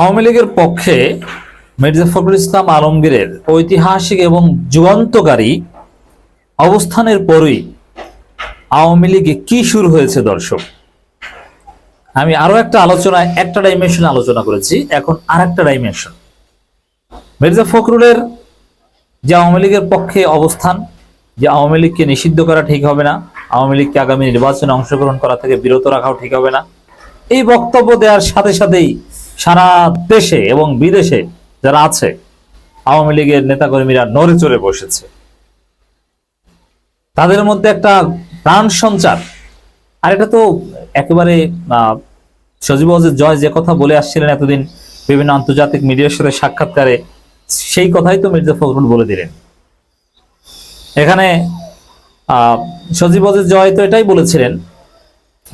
আওয়ামী লীগের পক্ষে মির্জা ফখরুল ইসলাম আলমগীরের ঐতিহাসিক এবং যুগান্তকারী অবস্থানের পরই আওয়ামী লীগে কি শুরু হয়েছে দর্শক? আমি আরও একটা আলোচনায় একটা ডাইমেনশন আলোচনা করেছি, এখন আর একটা ডাইমেনশন মির্জা ফখরুলের যে আওয়ামী লীগের পক্ষে অবস্থান, যে আওয়ামী লীগকে নিষিদ্ধ করা ঠিক হবে না, আওয়ামী লীগকে আগামী নির্বাচনে অংশগ্রহণ করা থেকে বিরত রাখাও ঠিক হবে না, এই বক্তব্য দেওয়ার সাথে সাথেই সারা দেশে এবং বিদেশে যারা আছে, আওয়ামী লীগের নেতাকর্মীরা নড়ে চড়ে বসেছে। তাদের মধ্যে একটা প্রাণ সঞ্চার। আর এটা তো একেবারে সজীব জয় যে কথা বলে আসছিলেন এতদিন বিভিন্ন আন্তর্জাতিক মিডিয়ার সাথে সাক্ষাৎকারে, সেই কথাই তো মির্জা ফখরুল বলে দিলেন। এখানে সজীব জয় তো এটাই বলেছিলেন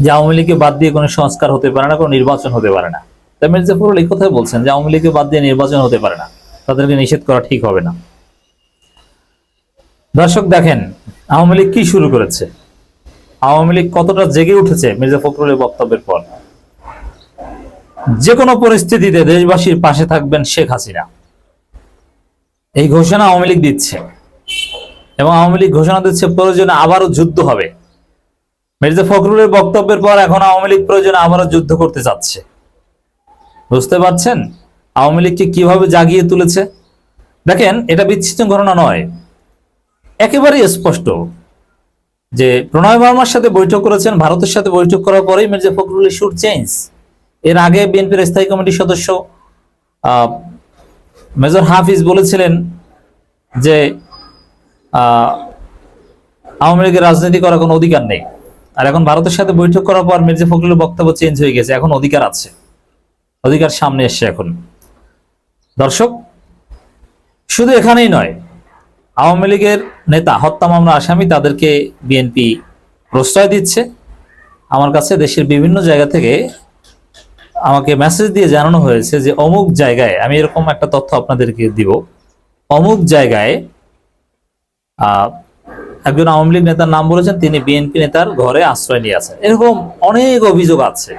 যে আওয়ামী লীগকে বাদ দিয়ে কোনো সংস্কার হতে পারে না, কোনো নির্বাচন হতে পারে না। তাই মির্জা এই কথাই বলছেন যে আওয়ামী লীগকে বাদ দিয়ে নির্বাচন হতে পারে না। তাদেরকে নিষেধ করা ঠিক হবে না। দর্শক, দেখেন, আওয়ামী লীগ কি শুরু করেছে? আওয়ামী লীগ কতটা জেগে উঠেছে মির্জা ফখরুলের বক্তব্যের পর? যে কোনো পরিস্থিতিতে দেশবাসীর পাশে থাকবেন শেখ হাসিনা। এই ঘোষণা আওয়ামী লীগ দিচ্ছে। এবং আওয়ামী লীগ ঘোষণা দিচ্ছে, প্রয়োজনে আবারও যুদ্ধ হবে। মির্জা ফখরুলের বক্তব্যের পর এখন আওয়ামী লীগ প্রয়োজনে আবারও যুদ্ধ করতে চাচ্ছে বুঝতে পারছেন? আওয়ামী লীগকে কীভাবে জাগিয়ে তুলেছে? দেখেন, এটা বিচ্ছিন্ন ঘটনা নয়। একেবারেই স্পষ্ট যে প্রণয় বর্মার সাথে বৈঠক করেছেন, ভারতের সাথে বৈঠক করার পরেই মির্জা ফখরুল ইস্যুর চেঞ্জ এর আগে বিএনপির স্থায়ী কমিটির সদস্য মেজর হাফিজ বলেছিলেন যে আওয়ামী লীগের রাজনীতি করার কোনো অধিকার নেই। আর এখন ভারতের সাথে বৈঠক করার পর মির্জা ফখরুলের বক্তব্য চেঞ্জ হয়ে গেছে, এখন অধিকার আছে। অধিকার সামনে এসছে এখন। দর্শক, শুধু এখানেই নয়, আওয়ামী লীগের নেতা, হত্যা মামলা আসামি তাদেরকে বিএনপি প্রশ্রয় দিচ্ছে। আমার কাছে দেশের বিভিন্ন জায়গা থেকে আমাকে মেসেজ দিয়ে জানানো হয়েছে যে, অমুক জায়গায়, আমি এরকম একটা তথ্য আপনাদেরকে দিব, অমুক জায়গায় একজন আওয়ামী লীগ নেতার নাম বলেছেন, তিনি বিএনপি নেতার ঘরে আশ্রয় নিয়ে আছেন। এরকম অনেক অভিযোগ আছে।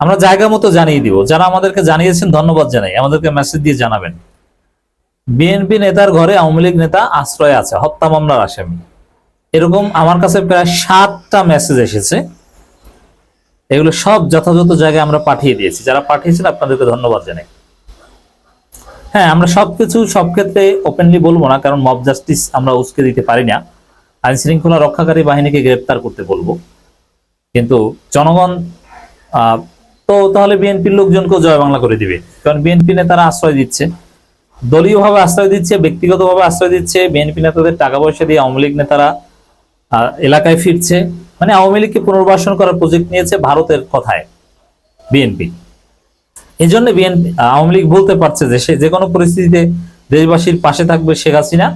আমরা জায়গা মতো জানিয়ে দিব। যারা আমাদেরকে জানিয়েছেন, ধন্যবাদ জানাই। আমাদেরকে মেসেজ দিয়ে জানাবেন। বিএনপি নেতার ঘরে আওয়ামী লীগ নেতা আশ্রয় আছে, হত্যা মামলার আসামি। এরকম আমার কাছে প্রায় সাতটা মেসেজ এসেছে। এগুলো সব যথাযথ জায়গায় আমরা পাঠিয়ে দিয়েছি। যারা পাঠিয়েছেন, আপনাদেরকে ধন্যবাদ জানাই। হ্যাঁ আমরা সবকিছু সব ক্ষেত্রে ওপেনলি বলব না, কারণ মব জাস্টিস আমরা উস্কে দিতে পারি না। আইন শৃঙ্খলা রক্ষাকারী বাহিনীকে গ্রেপ্তার করতে বলব। কিন্তু জনগণ তো তাহলে বিএনপির লোকজনকেও জয় বাংলা করে দিবে। কারণ বিএনপি নেতারা আশ্রয় দিচ্ছে, দলীয়ভাবে আশ্রয় দিচ্ছে, ব্যক্তিগতভাবে আশ্রয় দিচ্ছে, বিএনপি নেতাদের টাকা পয়সা দিয়ে আওয়ামী লীগ নেতারা এলাকায় ফিরছে। মানে আওয়ামী লীগকে পুনর্বাসন করার প্রজেক্ট নিয়েছে ভারতের কথায় বিএনপি। এই জন্য বিএনপি, আওয়ামী লীগ বলতে পারছে যে সে যে কোনো পরিস্থিতিতে দেশবাসীর পাশে থাকবে শেখ হাসিনা।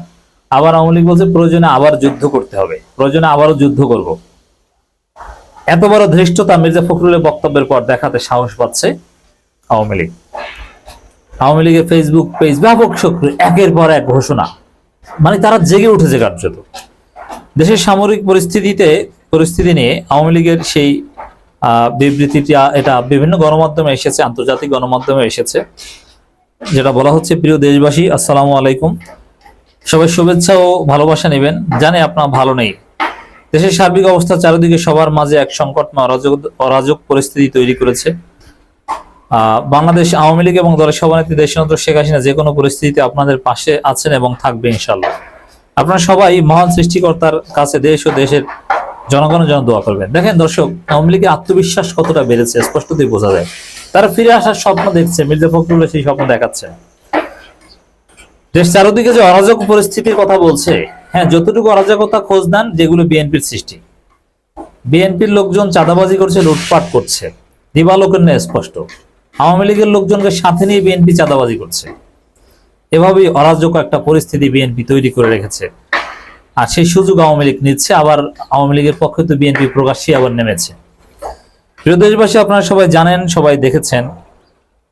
আবার আওয়ামী লীগ বলছে, প্রয়োজনে আবার যুদ্ধ করতে হবে। প্রয়োজনে আবারও যুদ্ধ করব। এত বড় ধৃষ্টতা মির্জা ফখরুলের বক্তব্যের পর দেখাতে সাহস পাচ্ছে আওয়ামী লীগ। আওয়ামী লীগের ফেসবুক পেজ ব্যাপক সক্রিয়, একের পর এক ঘোষণা। মানে তারা জেগে উঠেছে কার্যত। দেশের সামরিক পরিস্থিতিতে, পরিস্থিতি নিয়ে আওয়ামী লীগের সেই বিবৃতিটা, এটা বিভিন্ন গণমাধ্যমে এসেছে, আন্তর্জাতিক গণমাধ্যমে এসেছে, যেটা বলা হচ্ছে, প্রিয় দেশবাসী, আসসালামু আলাইকুম। সবাই শুভেচ্ছা ও ভালোবাসা নেবেন। জানে আপনার ভালো নেই। দেশের সার্বিক অবস্থা চারিদিকে সবার মাঝে এক সংকটময় অরাজক অরাজক পরিস্থিতি তৈরি করেছে। বাংলাদেশ আওয়ামী লীগ এবং দলের সভানেত্রী দেশনেত্র শেখ হাসিনা যে কোনো পরিস্থিতিতে আপনাদের পাশে আছেন এবং থাকবে ইনশাল্লাহ আপনারা সবাই মহান সৃষ্টিকর্তার কাছে দেশ ও দেশের জনগণের জন্য দোয়া করবেন। দেখেন দর্শক, আওয়ামী লীগের আত্মবিশ্বাস কতটা বেড়েছে স্পষ্টতই বোঝা যায়। তারা ফিরে আসার স্বপ্ন দেখছে, মির্জা ফখরুল সেই স্বপ্ন দেখাচ্ছে। দেশ চারদিকে যে অরাজক পরিস্থিতির কথা বলছে হ্যাঁ যতটুকু অরাজকতা খোঁজ নেন, যেগুলো বিএনপির সৃষ্টি। বিএনপির লোকজন চাঁদাবাজি করছে, লুটপাট করছে। দিবালোকের নেই স্পষ্ট। আওয়ামী লীগের লোকজনকে সাথে নিয়ে বিএনপি চাঁদাবাজি করছে। এভাবেই অরাজক একটা পরিস্থিতি বিএনপি তৈরি করে রেখেছে। আর সেই সুযোগ আওয়ামী লীগ নিচ্ছে, আবার আওয়ামী লীগের পক্ষে তো বিএনপি প্রকাশ্যে আবার নেমেছে। প্রিয় দেশবাসী, আপনারা সবাই জানেন, সবাই দেখেছেন।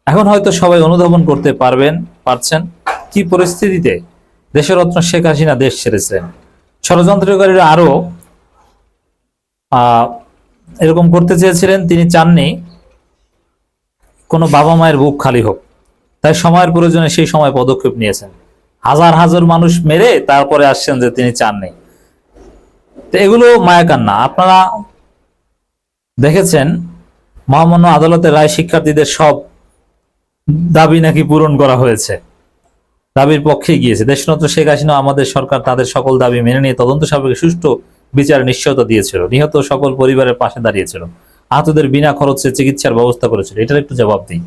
এখন হয়তো সবাই অনুধাবন করতে পারবেন, পারছেন কি পরিস্থিতিতে দেশের রত্ন শেখ হাসিনা দেশ ছেড়েছিলেন ষড়যন্ত্রকারীরা আরও আহ এরকম করতে চেয়েছিলেন, তিনি চাননি কোনো বাবা মায়ের বুক খালি হোক। তাই সময়ের প্রয়োজনে সেই সময় পদক্ষেপ নিয়েছেন। হাজার হাজার মানুষ মেরে তারপরে আসছেন যে তিনি চাননি। তো এগুলো মায়াকান্না আপনারা দেখেছেন, মহামান্য আদালতের রায় শিক্ষার্থীদের সব দাবি নাকি পূরণ করা হয়েছে। দাবির পক্ষে গিয়েছে। দেশরত্ন শেখ হাসিনা আমাদের সরকার তাদের সকল দাবি মেনে নিয়ে তদন্ত সাপেক্ষে সুষ্ঠু বিচার নিশ্চয়তা দিয়েছিল। নিহত সকল পরিবারের পাশে দাঁড়িয়েছিল। আহতদের বিনা খরচে চিকিৎসার ব্যবস্থা করেছিল। এটার একটু জবাব দিই।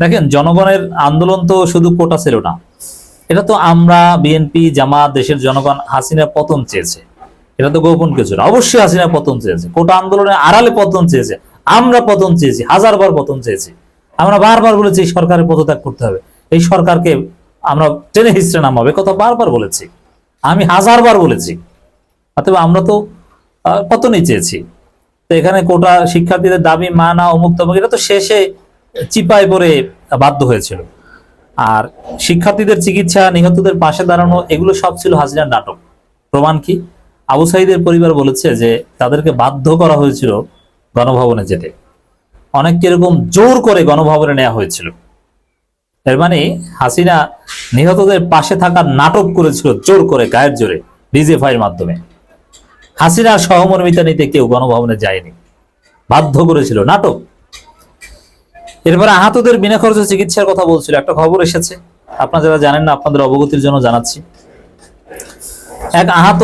দেখেন, জনগণের আন্দোলন তো শুধু কোটা ছিল না। এটা তো আমরা, বিএনপি, জামাত, দেশের জনগণ হাসিনা পতন চেয়েছে। এটা তো গোপন কিছু না। অবশ্যই হাসিনা পতন চেয়েছে। কোটা আন্দোলনে আড়ালে পতন চেয়েছে। আমরা পতন চেয়েছি, হাজারবার পতন চেয়েছি। আমরা বারবার বলেছি সরকারের পদত্যাগ করতে হবে। এই সরকারকে আমরা টেনে হিস্ট্রে নামাবে। কথা বারবার বলেছি। আমি হাজারবার বলেছি। অথবা আমরা তো পতনই চেয়েছি। তো এখানে কোটা শিক্ষার্থীদের দাবি, মানা, অমুক তমুক, এটা তো শেষে চিপায় পড়ে বাধ্য হয়েছিল। আর শিক্ষার্থীদের চিকিৎসা, নিহতদের পাশে দাঁড়ানো, এগুলো সব ছিল হাজিরার নাটক। প্রমাণ কি? আবু সাইদের পরিবার বলেছে যে, তাদেরকে বাধ্য করা হয়েছিল গণভবনে যেতে। অনেককে এরকম জোর করে গণভবনে নেওয়া হয়েছিল। এর মানে হাসিনা নিহতদের পাশে থাকার নাটক করেছিল জোর করে গায়ের জোরে ডিজিএফআইয়ের মাধ্যমে। হাসিনার সহমর্মিতা নিতে কেউ গণভবনে যায়নি। বাধ্য করেছিল নাটক। এরপরে আহতদের বিনা খরচে চিকিৎসার কথা বলছিল একটা খবর এসেছে। আপনারা যারা জানেন না আপনাদের অবগতির জন্য জানাচ্ছি। এক আহত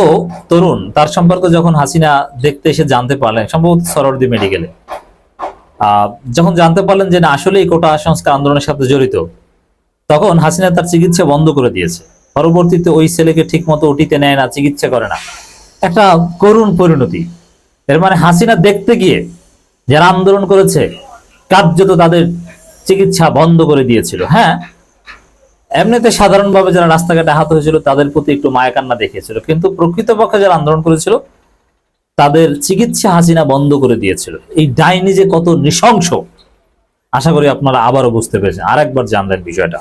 তরুণ তার সম্পর্কে যখন হাসিনা দেখতে এসে জানতে পারলেন সম্ভবত সরদি মেডিকেলে আহ, যখন জানতে পারলেন যে না আসলেই কোটা সংস্কার আন্দোলনের সাথে জড়িত তখন হাসিনা তার চিকিৎসা বন্ধ করে দিয়েছে। পরবর্তীতে ওই ছেলেকে ঠিক মতো ওটিতে নেয় না, চিকিৎসা করে না। একটা করুণ পরিণতি। এর মানে হাসিনা দেখতে গিয়ে যারা আন্দোলন করেছে, কার্যত তাদের চিকিৎসা বন্ধ করে দিয়েছিল। হ্যাঁ এমনিতে সাধারণভাবে যারা রাস্তাঘাটে আহত হয়েছিল, তাদের প্রতি একটু মায়া কান্না দেখিয়েছিল। কিন্তু প্রকৃতপক্ষে যারা আন্দোলন করেছিল, তাদের চিকিৎসা হাসিনা বন্ধ করে দিয়েছিল। এই ডাইনি যে কত নৃশংস, আশা করি আপনারা আবারও বুঝতে পেরেছেন। আরেকবার জানলেন বিষয়টা।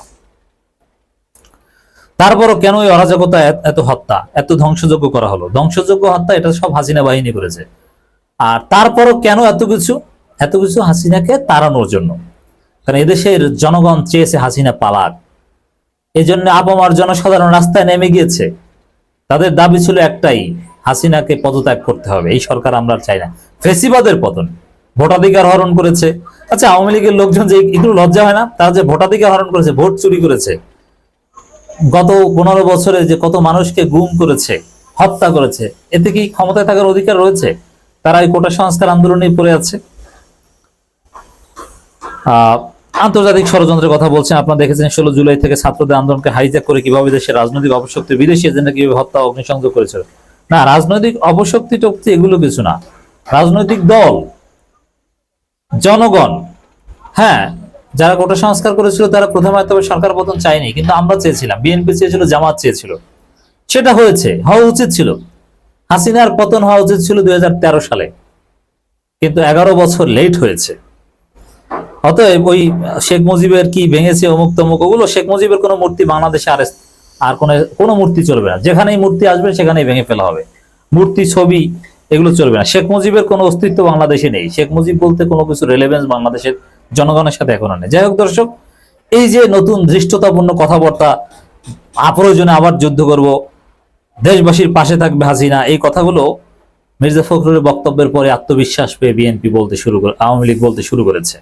তারপরও কেন এই অরাজকতা এত- হত্যা, এত ধ্বংসযোগ্য করা হলো? ধ্বংসযোগ্য হত্যা, এটা সব হাসিনা বাহিনী করেছে। আর তারপরও কেন এত কিছু? এত কিছু হাসিনাকে তাড়ানোর জন্য। কারণ এদেশের জনগণ চেয়েছে হাসিনা পালাক। এই জন্য আপামার জনসাধারণ রাস্তায় নেমে গিয়েছে। তাদের দাবি ছিল একটাই, হাসিনাকে পদত্যাগ করতে হবে। এই সরকার আমরা চাই না। ফেসিবাদের পতন। ভোটাধিকার হরণ করেছে। আচ্ছা আওয়ামী লীগের লোকজন যে একটু লজ্জা হয় না? তারা যে ভোটাধিকার হরণ করেছে, ভোট চুরি করেছে। গত পনেরো বছরে যে কত মানুষকে গুম করেছে, হত্যা করেছে, এতে কি ক্ষমতায় থাকার অধিকার রয়েছে? তারা এই কোটা সংস্কার আন্দোলনে পড়ে আছে। আন্তর্জাতিক ষড়যন্ত্রের কথা বলছেন আপনারা দেখেছেন ষোলো জুলাই থেকে ছাত্রদের আন্দোলনকে হাইজ্যাক করে কীভাবে দেশের রাজনৈতিক অপশক্তি, বিদেশি এজেন্ডা কীভাবে হত্যা, অগ্নিসংযোগ করেছিল না, রাজনৈতিক অপশক্তি টক্তি এগুলো কিছু না। রাজনৈতিক দল, জনগণ হ্যাঁ যারা কোটা সংস্কার করেছিল, তারা প্রথমে তবে সরকার পতন চায়নি, কিন্তু আমরা চেয়েছিলাম, বিএনপি চেয়েছিল, জামাত চেয়েছিল। সেটা হয়েছে, হওয়া উচিত ছিল। হাসিনার পতন হওয়া উচিত ছিল দুই সালে, কিন্তু এগারো বছর লেট হয়েছে। অতএব ওই শেখ মুজিবের কি ভেঙেছে অমুক তমুক, ওগুলো শেখ মুজিবের কোনো মূর্তি বাংলাদেশে আর আর কোনো কোনো মূর্তি চলবে না। যেখানেই মূর্তি আসবে, সেখানেই ভেঙে ফেলা হবে। মূর্তি, ছবি, এগুলো চলবে না। শেখ মুজিবের কোনো অস্তিত্ব বাংলাদেশে নেই। শেখ মুজিব বলতে কোনো কিছু রেলেভেন্স বাংলাদেশের জনগণের সাথে এখনও নেই। যাই হোক দর্শক, এই যে নতুন ধৃষ্টতাপূর্ণ কথাবার্তা, আপ্রয়োজনে আবার যুদ্ধ করব, দেশবাসীর পাশে থাকবে হাসিনা, এই কথাগুলো মির্জা ফখরুলের বক্তব্যের পরে আত্মবিশ্বাস পেয়ে বিএনপি বলতে শুরু করে, আওয়ামী লীগ বলতে শুরু করেছে।